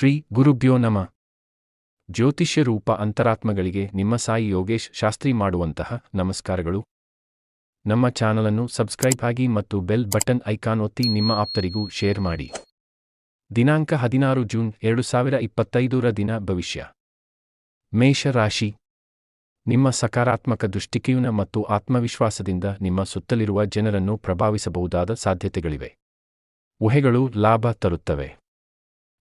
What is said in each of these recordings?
ಶ್ರೀ ಗುರುಭ್ಯೋ ನಮ. ಜ್ಯೋತಿಷ್ಯ ರೂಪ ಅಂತರಾತ್ಮಗಳಿಗೆ ನಿಮ್ಮ ಸಾಯಿ ಯೋಗೇಶ್ ಶಾಸ್ತ್ರಿ ಮಾಡುವಂತಹ ನಮಸ್ಕಾರಗಳು. ನಮ್ಮ ಚಾನಲನ್ನು ಸಬ್ಸ್ಕ್ರೈಬ್ ಆಗಿ ಮತ್ತು ಬೆಲ್ ಬಟನ್ ಐಕಾನ್ ಒತ್ತಿ ನಿಮ್ಮ ಆಪ್ತರಿಗೂ ಶೇರ್ ಮಾಡಿ. ದಿನಾಂಕ ಹದಿನಾರು ಜೂನ್ ಎರಡು ಸಾವಿರ ಇಪ್ಪತ್ತೈದರ ದಿನ ಭವಿಷ್ಯ. ಮೇಷ ರಾಶಿ. ನಿಮ್ಮ ಸಕಾರಾತ್ಮಕ ದೃಷ್ಟಿಕೋನ ಮತ್ತು ಆತ್ಮವಿಶ್ವಾಸದಿಂದ ನಿಮ್ಮ ಸುತ್ತಲಿರುವ ಜನರನ್ನು ಪ್ರಭಾವಿಸಬಹುದಾದ ಸಾಧ್ಯತೆಗಳಿವೆ. ಊಹೆಗಳು ಲಾಭ ತರುತ್ತವೆ.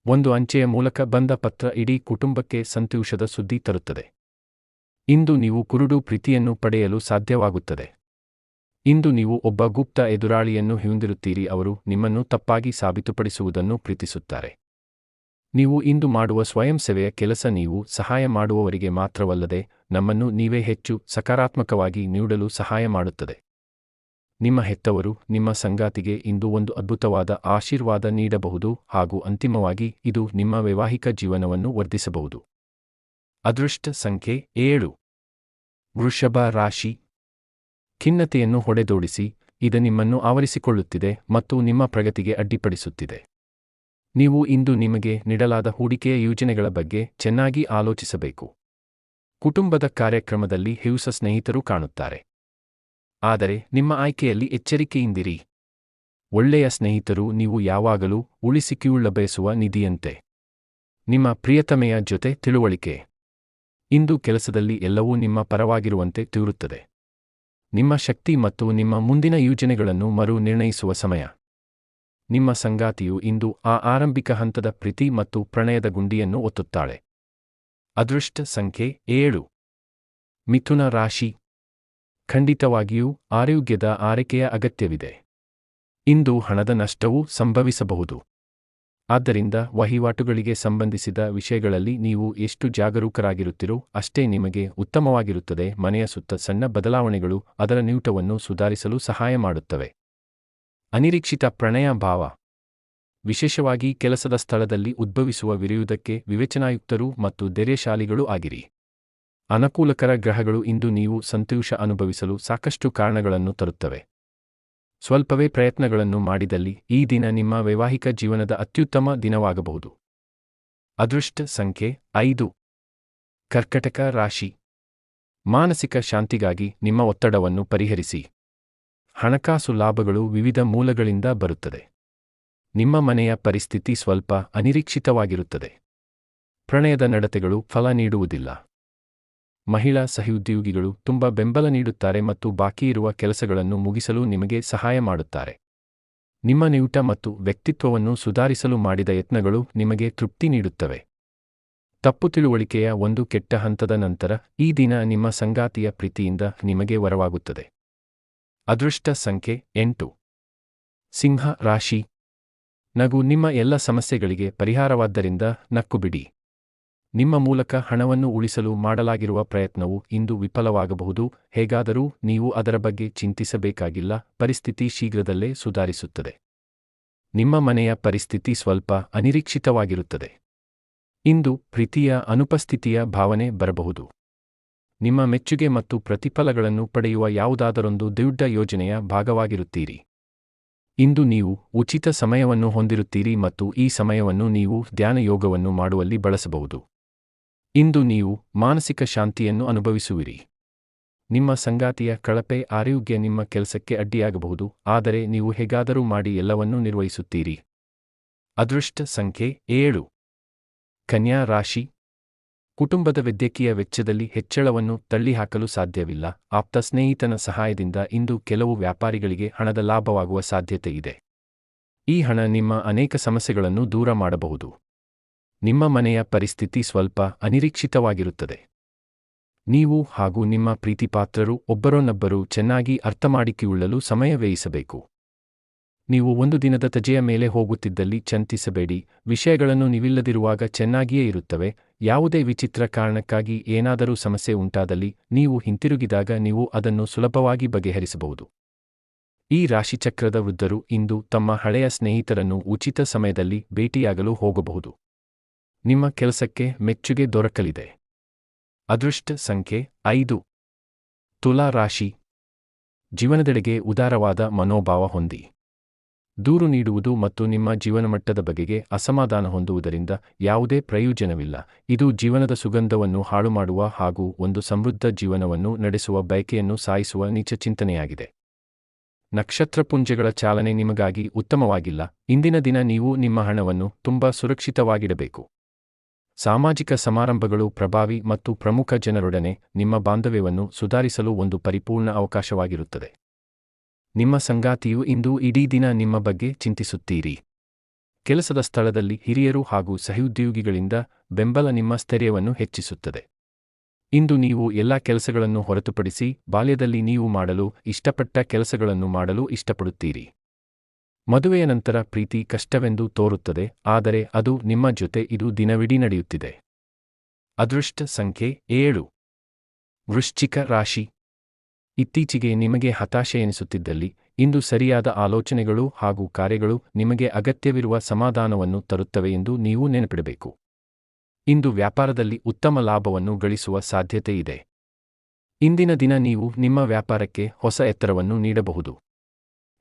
ಒಂದು ಅಂಚೆಯ ಮೂಲಕ ಬಂದ ಪತ್ರ ಇಡೀ ಕುಟುಂಬಕ್ಕೆ ಸಂತೋಷದ ಸುದ್ದಿ ತರುತ್ತದೆ. ಇಂದು ನೀವು ಕುರುಡು ಪ್ರೀತಿಯನ್ನು ಪಡೆಯಲು ಸಾಧ್ಯವಾಗುತ್ತದೆ. ಇಂದು ನೀವು ಒಬ್ಬ ಗುಪ್ತ ಎದುರಾಳಿಯನ್ನು ಹೊಂದಿರುತ್ತೀರಿ, ಅವರು ನಿಮ್ಮನ್ನು ತಪ್ಪಾಗಿ ಸಾಬೀತುಪಡಿಸುವುದನ್ನು ಪ್ರೀತಿಸುತ್ತಾರೆ. ನೀವು ಇಂದು ಮಾಡುವ ಸ್ವಯಂ ಸೇವೆಯ ಕೆಲಸ ನೀವು ಸಹಾಯ ಮಾಡುವವರಿಗೆ ಮಾತ್ರವಲ್ಲದೆ ನಮ್ಮನ್ನು ನೀವೇ ಹೆಚ್ಚು ಸಕಾರಾತ್ಮಕವಾಗಿ ನೀಡಲು ಸಹಾಯ ಮಾಡುತ್ತದೆ. ನಿಮ್ಮ ಹೆತ್ತವರು ನಿಮ್ಮ ಸಂಗಾತಿಗೆ ಇಂದು ಒಂದು ಅದ್ಭುತವಾದ ಆಶೀರ್ವಾದ ನೀಡಬಹುದು ಹಾಗೂ ಅಂತಿಮವಾಗಿ ಇದು ನಿಮ್ಮ ವೈವಾಹಿಕ ಜೀವನವನ್ನು ವರ್ಧಿಸಬಹುದು. ಅದೃಷ್ಟ ಸಂಖ್ಯೆ ಏಳು. ವೃಷಭ ರಾಶಿ. ಖಿನ್ನತೆಯನ್ನು ಹೊಡೆದೋಡಿಸಿ, ಇದು ನಿಮ್ಮನ್ನು ಆವರಿಸಿಕೊಳ್ಳುತ್ತಿದೆ ಮತ್ತು ನಿಮ್ಮ ಪ್ರಗತಿಗೆ ಅಡ್ಡಿಪಡಿಸುತ್ತಿದೆ. ನೀವು ಇಂದು ನಿಮಗೆ ನೀಡಲಾದ ಹೂಡಿಕೆಯ ಯೋಜನೆಗಳ ಬಗ್ಗೆ ಚೆನ್ನಾಗಿ ಆಲೋಚಿಸಬೇಕು. ಕುಟುಂಬದ ಕಾರ್ಯಕ್ರಮದಲ್ಲಿ ಹಿಂಸ ಸ್ನೇಹಿತರು ಕಾಣುತ್ತಾರೆ. ಆದರೆ ನಿಮ್ಮ ಆಯ್ಕೆಯಲ್ಲಿ ಎಚ್ಚರಿಕೆಯಿಂದಿರಿ. ಒಳ್ಳೆಯ ಸ್ನೇಹಿತರು ನೀವು ಯಾವಾಗಲೂ ಉಳಿಸಿಕಿಯುಳ್ಳ ಬಯಸುವ ನಿಧಿಯಂತೆ. ನಿಮ್ಮ ಪ್ರಿಯತಮೆಯ ಜೊತೆ ತಿಳುವಳಿಕೆ. ಇಂದು ಕೆಲಸದಲ್ಲಿ ಎಲ್ಲವೂ ನಿಮ್ಮ ಪರವಾಗಿರುವಂತೆ ತೋರುತ್ತದೆ. ನಿಮ್ಮ ಶಕ್ತಿ ಮತ್ತು ನಿಮ್ಮ ಮುಂದಿನ ಯೋಜನೆಗಳನ್ನು ಮರು ನಿರ್ಣಯಿಸುವ ಸಮಯ. ನಿಮ್ಮ ಸಂಗಾತಿಯು ಇಂದು ಆ ಆರಂಭಿಕ ಹಂತದ ಪ್ರೀತಿ ಮತ್ತು ಪ್ರಣಯದ ಗುಂಡಿಯನ್ನು ಒತ್ತುತ್ತಾಳೆ. ಅದೃಷ್ಟ ಸಂಖ್ಯೆ ಏಳು. ಮಿಥುನ ರಾಶಿ. ಖಂಡಿತವಾಗಿಯೂ ಆರೋಗ್ಯದ ಆರೈಕೆಯ ಅಗತ್ಯವಿದೆ. ಇಂದು ಹಣದ ನಷ್ಟವೂ ಸಂಭವಿಸಬಹುದು. ಆದ್ದರಿಂದ ವಹಿವಾಟುಗಳಿಗೆ ಸಂಬಂಧಿಸಿದ ವಿಷಯಗಳಲ್ಲಿ ನೀವು ಎಷ್ಟು ಜಾಗರೂಕರಾಗಿರುತ್ತೀರೋ ಅಷ್ಟೇ ನಿಮಗೆ ಉತ್ತಮವಾಗಿರುತ್ತದೆ ಮನೆಯ ಸುತ್ತ ಸಣ್ಣ ಬದಲಾವಣೆಗಳು ಅದರ ನ್ಯೂಟವನ್ನು ಸುಧಾರಿಸಲು ಸಹಾಯ ಮಾಡುತ್ತವೆ. ಅನಿರೀಕ್ಷಿತ ಪ್ರಣಯ ಭಾವ. ವಿಶೇಷವಾಗಿ ಕೆಲಸದ ಸ್ಥಳದಲ್ಲಿ ಉದ್ಭವಿಸುವ ವಿರಿಯುವುದಕ್ಕೆ ವಿವೇಚನಾಯುಕ್ತರು ಮತ್ತು ಧೈರ್ಯಶಾಲಿಗಳು ಆಗಿರಿ. ಅನುಕೂಲಕರ ಗ್ರಹಗಳು ಇಂದು ನೀವು ಸಂತೋಷ ಅನುಭವಿಸಲು ಸಾಕಷ್ಟು ಕಾರಣಗಳನ್ನು ತರುತ್ತವೆ. ಸ್ವಲ್ಪವೇ ಪ್ರಯತ್ನಗಳನ್ನು ಮಾಡಿದಲ್ಲಿ ಈ ದಿನ ನಿಮ್ಮ ವೈವಾಹಿಕ ಜೀವನದ ಅತ್ಯುತ್ತಮ ದಿನವಾಗಬಹುದು. ಅದೃಷ್ಟ ಸಂಖ್ಯೆ ಐದು. ಕರ್ಕಟಕ ರಾಶಿ. ಮಾನಸಿಕ ಶಾಂತಿಗಾಗಿ ನಿಮ್ಮ ಒತ್ತಡವನ್ನು ಪರಿಹರಿಸಿ. ಹಣಕಾಸು ಲಾಭಗಳು ವಿವಿಧ ಮೂಲಗಳಿಂದ ಬರುತ್ತದೆ. ನಿಮ್ಮ ಮನೆಯ ಪರಿಸ್ಥಿತಿ ಸ್ವಲ್ಪ ಅನಿರೀಕ್ಷಿತವಾಗಿರುತ್ತದೆ. ಪ್ರಣಯದ ನಡತೆಗಳು ಫಲ ನೀಡುವುದಿಲ್ಲ. ಮಹಿಳಾ ಸಹೋದ್ಯೋಗಿಗಳು ತುಂಬ ಬೆಂಬಲ ನೀಡುತ್ತಾರೆ ಮತ್ತು ಬಾಕಿ ಇರುವ ಕೆಲಸಗಳನ್ನು ಮುಗಿಸಲು ನಿಮಗೆ ಸಹಾಯ ಮಾಡುತ್ತಾರೆ. ನಿಮ್ಮ ನಿಯುಟ ಮತ್ತು ವ್ಯಕ್ತಿತ್ವವನ್ನು ಸುಧಾರಿಸಲು ಮಾಡಿದ ಯತ್ನಗಳು ನಿಮಗೆ ತೃಪ್ತಿ ನೀಡುತ್ತವೆ. ತಪ್ಪು ತಿಳುವಳಿಕೆಯ ಒಂದು ಕೆಟ್ಟ ಹಂತದ ನಂತರ ಈ ದಿನ ನಿಮ್ಮ ಸಂಗಾತಿಯ ಪ್ರೀತಿಯಿಂದ ನಿಮಗೆ ವರವಾಗುತ್ತದೆ. ಅದೃಷ್ಟ ಸಂಖ್ಯೆ ಎಂಟು. ಸಿಂಹ ರಾಶಿ. ನಗು ನಿಮ್ಮ ಎಲ್ಲ ಸಮಸ್ಯೆಗಳಿಗೆ ಪರಿಹಾರವಾದ್ದರಿಂದ ನಕ್ಕುಬಿಡಿ ನಿಮ್ಮ ಮೂಲಕ ಹಣವನ್ನು ಉಳಿಸಲು ಮಾಡಲಾಗಿರುವ ಪ್ರಯತ್ನವು ಇಂದು ವಿಫಲವಾಗಬಹುದು, ಹೇಗಾದರೂ ನೀವು ಅದರ ಬಗ್ಗೆ ಚಿಂತಿಸಬೇಕಾಗಿಲ್ಲ, ಪರಿಸ್ಥಿತಿ ಶೀಘ್ರದಲ್ಲೇ ಸುಧಾರಿಸುತ್ತದೆ. ನಿಮ್ಮ ಮನೆಯ ಪರಿಸ್ಥಿತಿ ಸ್ವಲ್ಪ ಅನಿರೀಕ್ಷಿತವಾಗಿರುತ್ತದೆ. ಇಂದು ಪ್ರೀತಿಯ ಅನುಪಸ್ಥಿತಿಯ ಭಾವನೆ ಬರಬಹುದು. ನಿಮ್ಮ ಮೆಚ್ಚುಗೆ ಮತ್ತು ಪ್ರತಿಫಲಗಳನ್ನು ಪಡೆಯುವ ಯಾವುದಾದರೊಂದು ದೊಡ್ಡ ಯೋಜನೆಯ ಭಾಗವಾಗಿರುತ್ತೀರಿ. ಇಂದು ನೀವು ಉಚಿತ ಸಮಯವನ್ನು ಹೊಂದಿರುತ್ತೀರಿ ಮತ್ತು ಈ ಸಮಯವನ್ನು ನೀವು ಧ್ಯಾನ ಯೋಗವನ್ನು ಮಾಡುವಲ್ಲಿ ಬಳಸಬಹುದು. ಇಂದು ನೀವು ಮಾನಸಿಕ ಶಾಂತಿಯನ್ನು ಅನುಭವಿಸುವಿರಿ. ನಿಮ್ಮ ಸಂಗಾತಿಯ ಕಳಪೆ ಆರೋಗ್ಯ ನಿಮ್ಮ ಕೆಲಸಕ್ಕೆ ಅಡ್ಡಿಯಾಗಬಹುದು, ಆದರೆ ನೀವು ಹೇಗಾದರೂ ಮಾಡಿ ಎಲ್ಲವನ್ನೂ ನಿರ್ವಹಿಸುತ್ತೀರಿ. ಅದೃಷ್ಟ ಸಂಖ್ಯೆ ಏಳು. ಕನ್ಯಾ ರಾಶಿ. ಕುಟುಂಬದ ವೈದ್ಯಕೀಯ ವೆಚ್ಚದಲ್ಲಿ ಹೆಚ್ಚಳವನ್ನು ತಳ್ಳಿಹಾಕಲು ಸಾಧ್ಯವಿಲ್ಲ. ಆಪ್ತ ಸ್ನೇಹಿತನ ಸಹಾಯದಿಂದ ಇಂದು ಕೆಲವು ವ್ಯಾಪಾರಿಗಳಿಗೆ ಹಣದ ಲಾಭವಾಗುವ ಸಾಧ್ಯತೆ ಇದೆ. ಈ ಹಣ ನಿಮ್ಮ ಅನೇಕ ಸಮಸ್ಯೆಗಳನ್ನು ದೂರ ಮಾಡಬಹುದು. ನಿಮ್ಮ ಮನೆಯ ಪರಿಸ್ಥಿತಿ ಸ್ವಲ್ಪ ಅನಿರೀಕ್ಷಿತವಾಗಿರುತ್ತದೆ. ನೀವು ಹಾಗೂ ನಿಮ್ಮ ಪ್ರೀತಿಪಾತ್ರರು ಒಬ್ಬರನ್ನೊಬ್ಬರು ಚೆನ್ನಾಗಿ ಅರ್ಥಮಾಡಿಕೊಳ್ಳಲು ಸಮಯ ವ್ಯಯಿಸಬೇಕು. ನೀವು ಒಂದು ದಿನದ ತಜೆಯ ಮೇಲೆ ಹೋಗುತ್ತಿದ್ದಲ್ಲಿ ಚಂತಿಸಬೇಡಿ, ವಿಷಯಗಳನ್ನು ನೀವಿಲ್ಲದಿರುವಾಗ ಚೆನ್ನಾಗಿಯೇ ಇರುತ್ತವೆ, ಯಾವುದೇ ವಿಚಿತ್ರ ಕಾರಣಕ್ಕಾಗಿ ಏನಾದರೂ ಸಮಸ್ಯೆ ಉಂಟಾದಲ್ಲಿ ನೀವು ಹಿಂತಿರುಗಿದಾಗ ನೀವು ಅದನ್ನು ಸುಲಭವಾಗಿ ಬಗೆಹರಿಸಬಹುದು. ಈ ರಾಶಿಚಕ್ರದ ವೃದ್ಧರು ಇಂದು ತಮ್ಮ ಹಳೆಯ ಸ್ನೇಹಿತರನ್ನು ಉಚಿತ ಸಮಯದಲ್ಲಿ ಭೇಟಿಯಾಗಲು ಹೋಗಬಹುದು. ನಿಮ್ಮ ಕೆಲಸಕ್ಕೆ ಮೆಚ್ಚುಗೆ ದೊರಕಲಿದೆ. ಅದೃಷ್ಟ ಸಂಖ್ಯೆ ಐದು. ತುಲಾ ರಾಶಿ. ಜೀವನದೆಡೆಗೆ ಉದಾರವಾದ ಮನೋಭಾವ ಹೊಂದಿ. ದೂರು ನೀಡುವುದು ಮತ್ತು ನಿಮ್ಮ ಜೀವನಮಟ್ಟದ ಬಗೆಗೆ ಅಸಮಾಧಾನ ಹೊಂದುವುದರಿಂದ ಯಾವುದೇ ಪ್ರಯೋಜನವಿಲ್ಲ. ಇದು ಜೀವನದ ಸುಗಂಧವನ್ನು ಹಾಳು ಮಾಡುವ ಹಾಗೂ ಒಂದು ಸಮೃದ್ಧ ಜೀವನವನ್ನು ನಡೆಸುವ ಬಯಕೆಯನ್ನು ಸಾಯಿಸುವ ನೀಚ ಚಿಂತನೆಯಾಗಿದೆ. ನಕ್ಷತ್ರಪುಂಜಗಳ ಚಾಲನೆ ನಿಮಗಾಗಿ ಉತ್ತಮವಾಗಿಲ್ಲ. ಇಂದಿನ ದಿನ ನೀವು ನಿಮ್ಮ ಹಣವನ್ನು ತುಂಬಾ ಸುರಕ್ಷಿತವಾಗಿಡಬೇಕು. ಸಾಮಾಜಿಕ ಸಮಾರಂಭಗಳು ಪ್ರಭಾವಿ ಮತ್ತು ಪ್ರಮುಖ ಜನರೊಡನೆ ನಿಮ್ಮ ಬಾಂಧವ್ಯವನ್ನು ಸುಧಾರಿಸಲು ಒಂದು ಪರಿಪೂರ್ಣ ಅವಕಾಶವಾಗಿರುತ್ತದೆ. ನಿಮ್ಮ ಸಂಗಾತಿಯು ಇಂದು ಇಡೀ ದಿನ ನಿಮ್ಮ ಬಗ್ಗೆ ಚಿಂತಿಸುತ್ತೀರಿ. ಕೆಲಸದ ಸ್ಥಳದಲ್ಲಿ ಹಿರಿಯರು ಹಾಗೂ ಸಹೋದ್ಯೋಗಿಗಳಿಂದ ಬೆಂಬಲ ನಿಮ್ಮ ಸ್ಥೈರ್ಯವನ್ನು ಹೆಚ್ಚಿಸುತ್ತದೆ. ಇಂದು ನೀವು ಎಲ್ಲ ಕೆಲಸಗಳನ್ನು ಹೊರತುಪಡಿಸಿ ಬಾಲ್ಯದಲ್ಲಿ ನೀವು ಮಾಡಲು ಇಷ್ಟಪಟ್ಟ ಕೆಲಸಗಳನ್ನು ಮಾಡಲು ಇಷ್ಟಪಡುತ್ತೀರಿ. ಮದುವೆಯ ನಂತರ ಪ್ರೀತಿ ಕಷ್ಟವೆಂದು ತೋರುತ್ತದೆ, ಆದರೆ ಅದು ನಿಮ್ಮ ಜೊತೆ ಇದು ದಿನವಿಡೀ ನಡೆಯುತ್ತಿದೆ. ಅದೃಷ್ಟ ಸಂಖ್ಯೆ ಏಳು. ವೃಶ್ಚಿಕ ರಾಶಿ. ಇತ್ತೀಚೆಗೆ ನಿಮಗೆ ಹತಾಶೆ ಎನಿಸುತ್ತಿದ್ದಲ್ಲಿ, ಇಂದು ಸರಿಯಾದ ಆಲೋಚನೆಗಳು ಹಾಗೂ ಕಾರ್ಯಗಳು ನಿಮಗೆ ಅಗತ್ಯವಿರುವ ಸಮಾಧಾನವನ್ನು ತರುತ್ತವೆ ಎಂದು ನೀವು ನೆನಪಿಡಬೇಕು. ಇಂದು ವ್ಯಾಪಾರದಲ್ಲಿ ಉತ್ತಮ ಲಾಭವನ್ನು ಗಳಿಸುವ ಸಾಧ್ಯತೆ ಇದೆ. ಇಂದಿನ ದಿನ ನೀವು ನಿಮ್ಮ ವ್ಯಾಪಾರಕ್ಕೆ ಹೊಸ ಎತ್ತರವನ್ನು ನೀಡಬಹುದು.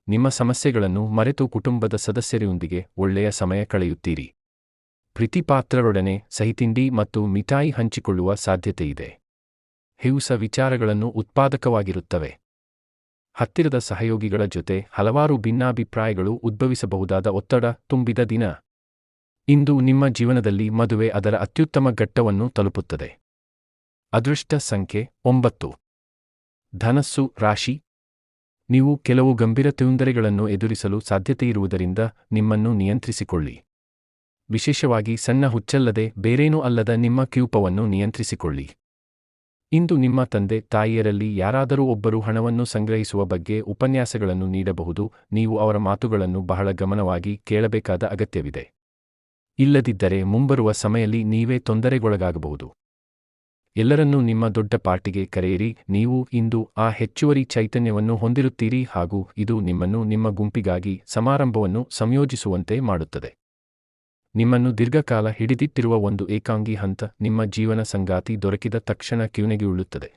ನಿಮ್ಮ ಸಮಸ್ಯೆಗಳನ್ನು ಮರೆತು ಕುಟುಂಬದ ಸದಸ್ಯರೊಂದಿಗೆ ಒಳ್ಳೆಯ ಸಮಯ ಕಳೆಯುತ್ತೀರಿ. ಪ್ರೀತಿಪಾತ್ರರೊಡನೆ ಸಹಿತಿಂಡಿ ಮತ್ತು ಮಿಠಾಯಿ ಹಂಚಿಕೊಳ್ಳುವ ಸಾಧ್ಯತೆಯಿದೆ. ಹಿವುಸ ವಿಚಾರಗಳನ್ನು ಉತ್ಪಾದಕವಾಗಿರುತ್ತವೆ. ಹತ್ತಿರದ ಸಹಯೋಗಿಗಳ ಜೊತೆ ಹಲವಾರು ಭಿನ್ನಾಭಿಪ್ರಾಯಗಳು ಉದ್ಭವಿಸಬಹುದಾದ ಒತ್ತಡ ತುಂಬಿದ ದಿನ. ಇಂದು ನಿಮ್ಮ ಜೀವನದಲ್ಲಿ ಮದುವೆ ಅದರ ಅತ್ಯುತ್ತಮ ಘಟ್ಟವನ್ನು ತಲುಪುತ್ತದೆ. ಅದೃಷ್ಟ ಸಂಖ್ಯೆ ಒಂಬತ್ತು. ಧನಸ್ಸು ರಾಶಿ ನೀವು ಕೆಲವು ಗಂಭೀರ ತೊಂದರೆಗಳನ್ನು ಎದುರಿಸಲು ಸಾಧ್ಯತೆಯಿರುವುದರಿಂದ ನಿಮ್ಮನ್ನು ನಿಯಂತ್ರಿಸಿಕೊಳ್ಳಿ. ವಿಶೇಷವಾಗಿ ಸಣ್ಣ ಹುಚ್ಚಲ್ಲದೆ ಬೇರೇನೂ ಅಲ್ಲದ ನಿಮ್ಮ ಕ್ಯೂಪವನ್ನು ನಿಯಂತ್ರಿಸಿಕೊಳ್ಳಿ. ಇಂದು ನಿಮ್ಮ ತಂದೆ, ತಾಯಿಯರಲ್ಲಿ ಯಾರಾದರೂ ಒಬ್ಬರು ಹಣವನ್ನು ಸಂಗ್ರಹಿಸುವ ಬಗ್ಗೆ ಉಪನ್ಯಾಸಗಳನ್ನು ನೀಡಬಹುದು, ನೀವು ಅವರ ಮಾತುಗಳನ್ನು ಬಹಳ ಗಮನವಾಗಿ ಕೇಳಬೇಕಾದ ಅಗತ್ಯವಿದೆ. ಇಲ್ಲದಿದ್ದರೆ ಮುಂಬರುವ ಸಮಯಲ್ಲಿ ನೀವೇ ತೊಂದರೆಗೊಳಗಾಗಬಹುದು. ಎಲ್ಲರನ್ನೂ ನಿಮ್ಮ ದೊಡ್ಡ ಪಾರ್ಟಿಗೆ ಕರೆಯಿರಿ. ನೀವು ಇಂದು ಆ ಹೆಚ್ಚುವರಿ ಚೈತನ್ಯವನ್ನು ಹೊಂದಿರುತ್ತೀರಿ ಹಾಗೂ ಇದು ನಿಮ್ಮನ್ನು ನಿಮ್ಮ ಗುಂಪಿಗಾಗಿ ಸಮಾರಂಭವನ್ನು ಸಂಯೋಜಿಸುವಂತೆ ಮಾಡುತ್ತದೆ. ನಿಮ್ಮನ್ನು ದೀರ್ಘಕಾಲ ಹಿಡಿದಿಟ್ಟಿರುವ ಒಂದು ಏಕಾಂಗಿ ಹಂತ ನಿಮ್ಮ ಜೀವನ ಸಂಗಾತಿ ದೊರಕಿದ ತಕ್ಷಣ ಕಿವಿನೆಗೆಯುಳ್ಳುತ್ತದೆ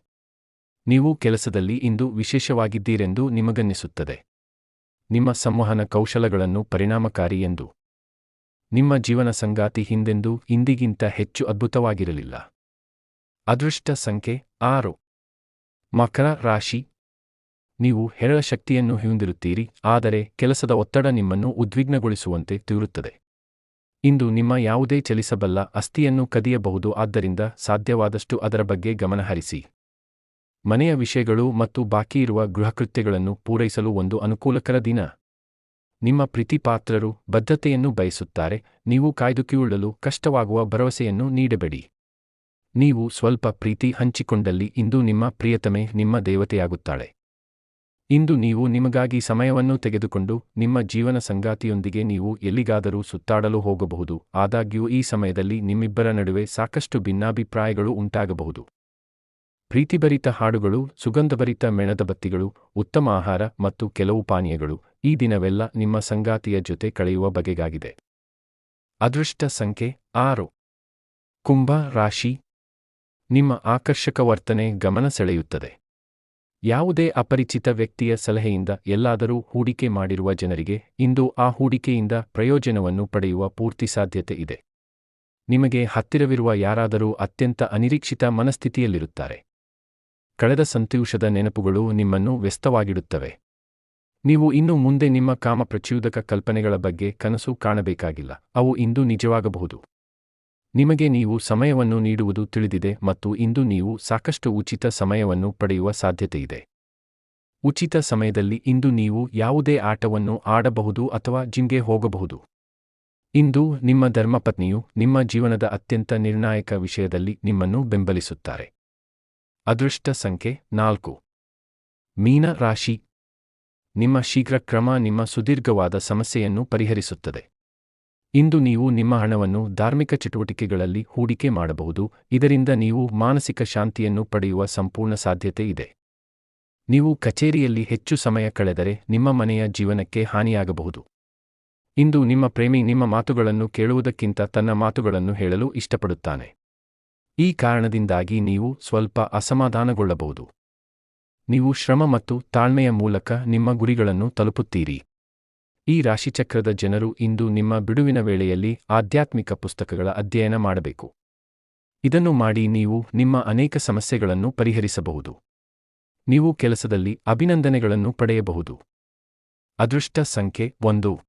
ನೀವು ಕೆಲಸದಲ್ಲಿ ಇಂದು ವಿಶೇಷವಾಗಿದ್ದೀರೆಂದು ನಿಮಗನ್ನಿಸುತ್ತದೆ. ನಿಮ್ಮ ಸಂವಹನ ಕೌಶಲಗಳನ್ನು ಪರಿಣಾಮಕಾರಿ ಎಂದು. ನಿಮ್ಮ ಜೀವನ ಸಂಗಾತಿ ಹಿಂದೆಂದೂ ಇಂದಿಗಿಂತ ಹೆಚ್ಚು ಅದ್ಭುತವಾಗಿರಲಿಲ್ಲ. ಅದೃಷ್ಟ ಸಂಖ್ಯೆ ಆರು. ಮಕರ ರಾಶಿ. ನೀವು ಹೆರಳ ಶಕ್ತಿಯನ್ನು ಹೊಂದಿರುತ್ತೀರಿ, ಆದರೆ ಕೆಲಸದ ಒತ್ತಡ ನಿಮ್ಮನ್ನು ಉದ್ವಿಗ್ನಗೊಳಿಸುವಂತೆ ತೂರುತ್ತದೆ. ಇಂದು ನಿಮ್ಮ ಯಾವುದೇ ಚಲಿಸಬಲ್ಲ ಅಸ್ಥಿಯನ್ನು ಕದಿಯಬಹುದು, ಆದ್ದರಿಂದ ಸಾಧ್ಯವಾದಷ್ಟು ಅದರ ಬಗ್ಗೆ ಗಮನಹರಿಸಿ. ಮನೆಯ ವಿಷಯಗಳು ಮತ್ತು ಬಾಕಿ ಇರುವ ಗೃಹಕೃತ್ಯಗಳನ್ನು ಪೂರೈಸಲು ಒಂದು ಅನುಕೂಲಕರ ದಿನ. ನಿಮ್ಮ ಪ್ರೀತಿಪಾತ್ರರು ಬದ್ಧತೆಯನ್ನು ಬಯಸುತ್ತಾರೆ, ನೀವು ಕಾಯ್ದುಕೊಳ್ಳಲು ಕಷ್ಟವಾಗುವ ಭರವಸೆಯನ್ನು ನೀಡಬೇಡಿ. ನೀವು ಸ್ವಲ್ಪ ಪ್ರೀತಿ ಹಂಚಿಕೊಂಡಲ್ಲಿ ಇಂದು ನಿಮ್ಮ ಪ್ರಿಯತಮೆ ನಿಮ್ಮ ದೇವತೆಯಾಗುತ್ತಾಳೆ. ಇಂದು ನೀವು ನಿಮಗಾಗಿ ಸಮಯವನ್ನು ತೆಗೆದುಕೊಂಡು ನಿಮ್ಮ ಜೀವನ ಸಂಗಾತಿಯೊಂದಿಗೆ ನೀವು ಎಲ್ಲಿಗಾದರೂ ಸುತ್ತಾಡಲು ಹೋಗಬಹುದು, ಆದಾಗ್ಯೂ ಈ ಸಮಯದಲ್ಲಿ ನಿಮ್ಮಿಬ್ಬರ ನಡುವೆ ಸಾಕಷ್ಟು ಭಿನ್ನಾಭಿಪ್ರಾಯಗಳು ಉಂಟಾಗಬಹುದು. ಪ್ರೀತಿಭರಿತ ಹಾಡುಗಳು, ಸುಗಂಧಭರಿತ ಮೆಣದ ಬತ್ತಿಗಳು, ಉತ್ತಮ ಆಹಾರ ಮತ್ತು ಕೆಲವು ಪಾನೀಯಗಳು ಈ ದಿನವೆಲ್ಲ ನಿಮ್ಮ ಸಂಗಾತಿಯ ಜೊತೆ ಕಳೆಯುವ ಬಗೆಗಾಗಿದೆ. ಅದೃಷ್ಟ ಸಂಖ್ಯೆ ಆರು. ಕುಂಭ ರಾಶಿ ನಿಮ್ಮ ಆಕರ್ಷಕ ವರ್ತನೆ ಗಮನ ಸೆಳೆಯುತ್ತದೆ. ಯಾವುದೇ ಅಪರಿಚಿತ ವ್ಯಕ್ತಿಯ ಸಲಹೆಯಿಂದ ಎಲ್ಲಾದರೂ ಹೂಡಿಕೆ ಮಾಡಿರುವ ಜನರಿಗೆ ಇಂದು ಆ ಹೂಡಿಕೆಯಿಂದ ಪ್ರಯೋಜನವನ್ನು ಪಡೆಯುವ ಪೂರ್ತಿ ಸಾಧ್ಯತೆ ಇದೆ. ನಿಮಗೆ ಹತ್ತಿರವಿರುವ ಯಾರಾದರೂ ಅತ್ಯಂತ ಅನಿರೀಕ್ಷಿತ ಮನಸ್ಥಿತಿಯಲ್ಲಿರುತ್ತಾರೆ. ಕಳೆದ ಸಂತೋಷದ ನೆನಪುಗಳು ನಿಮ್ಮನ್ನು ವ್ಯಸ್ತವಾಗಿಡುತ್ತವೆ. ನೀವು ಇನ್ನು ಮುಂದೆ ನಿಮ್ಮ ಕಾಮಪ್ರಚೋದಕ ಕಲ್ಪನೆಗಳ ಬಗ್ಗೆ ಕನಸು ಕಾಣಬೇಕಾಗಿಲ್ಲ. ಅವು ಇಂದು ನಿಜವಾಗಬಹುದು. ನಿಮಗೆ ನೀವು ಸಮಯವನ್ನು ನೀಡುವುದು ತಿಳಿದಿದೆ ಮತ್ತು ಇಂದು ನೀವು ಸಾಕಷ್ಟು ಉಚಿತ ಸಮಯವನ್ನು ಪಡೆಯುವ ಸಾಧ್ಯತೆಯಿದೆ. ಉಚಿತ ಸಮಯದಲ್ಲಿ ಇಂದು ನೀವು ಯಾವುದೇ ಆಟವನ್ನು ಆಡಬಹುದು ಅಥವಾ ಜಿಮ್ಗೆ ಹೋಗಬಹುದು. ಇಂದು ನಿಮ್ಮ ಧರ್ಮಪತ್ನಿಯು ನಿಮ್ಮ ಜೀವನದ ಅತ್ಯಂತ ನಿರ್ಣಾಯಕ ವಿಷಯದಲ್ಲಿ ನಿಮ್ಮನ್ನು ಬೆಂಬಲಿಸುತ್ತಾರೆ. ಅದೃಷ್ಟ ಸಂಖ್ಯೆ ನಾಲ್ಕು. ಮೀನ ರಾಶಿ ನಿಮ್ಮ ಶೀಘ್ರ ಕ್ರಮ ನಿಮ್ಮ ಸುದೀರ್ಘವಾದ ಸಮಸ್ಯೆಯನ್ನು ಪರಿಹರಿಸುತ್ತದೆ. ಇಂದು ನೀವು ನಿಮ್ಮ ಹಣವನ್ನು ಧಾರ್ಮಿಕ ಚಟುವಟಿಕೆಗಳಲ್ಲಿ ಹೂಡಿಕೆ ಮಾಡಬಹುದು, ಇದರಿಂದ ನೀವು ಮಾನಸಿಕ ಶಾಂತಿಯನ್ನು ಪಡೆಯುವ ಸಂಪೂರ್ಣ ಸಾಧ್ಯತೆ ಇದೆ. ನೀವು ಕಚೇರಿಯಲ್ಲಿ ಹೆಚ್ಚು ಸಮಯ ಕಳೆದರೆ ನಿಮ್ಮ ಮನೆಯ ಜೀವನಕ್ಕೆ ಹಾನಿಯಾಗಬಹುದು. ಇಂದು ನಿಮ್ಮ ಪ್ರೇಮಿ ನಿಮ್ಮ ಮಾತುಗಳನ್ನು ಕೇಳುವುದಕ್ಕಿಂತ ತನ್ನ ಮಾತುಗಳನ್ನು ಹೇಳಲು ಇಷ್ಟಪಡುತ್ತಾನೆ. ಈ ಕಾರಣದಿಂದಾಗಿ ನೀವು ಸ್ವಲ್ಪ ಅಸಮಾಧಾನಗೊಳ್ಳಬಹುದು. ನೀವು ಶ್ರಮ ಮತ್ತು ತಾಳ್ಮೆಯ ಮೂಲಕ ನಿಮ್ಮ ಗುರಿಗಳನ್ನು ತಲುಪುತ್ತೀರಿ. ಈ ರಾಶಿಚಕ್ರದ ಜನರು ಇಂದು ನಿಮ್ಮ ಬಿಡುವಿನ ವೇಳೆಯಲ್ಲಿ ಆಧ್ಯಾತ್ಮಿಕ ಪುಸ್ತಕಗಳ ಅಧ್ಯಯನ ಮಾಡಬೇಕು. ಇದನ್ನು ಮಾಡಿ ನೀವು ನಿಮ್ಮ ಅನೇಕ ಸಮಸ್ಯೆಗಳನ್ನು ಪರಿಹರಿಸಬಹುದು. ನೀವು ಕೆಲಸದಲ್ಲಿ ಅಭಿನಂದನೆಗಳನ್ನು ಪಡೆಯಬಹುದು. ಅದೃಷ್ಟ ಸಂಖ್ಯೆ ಒಂದು.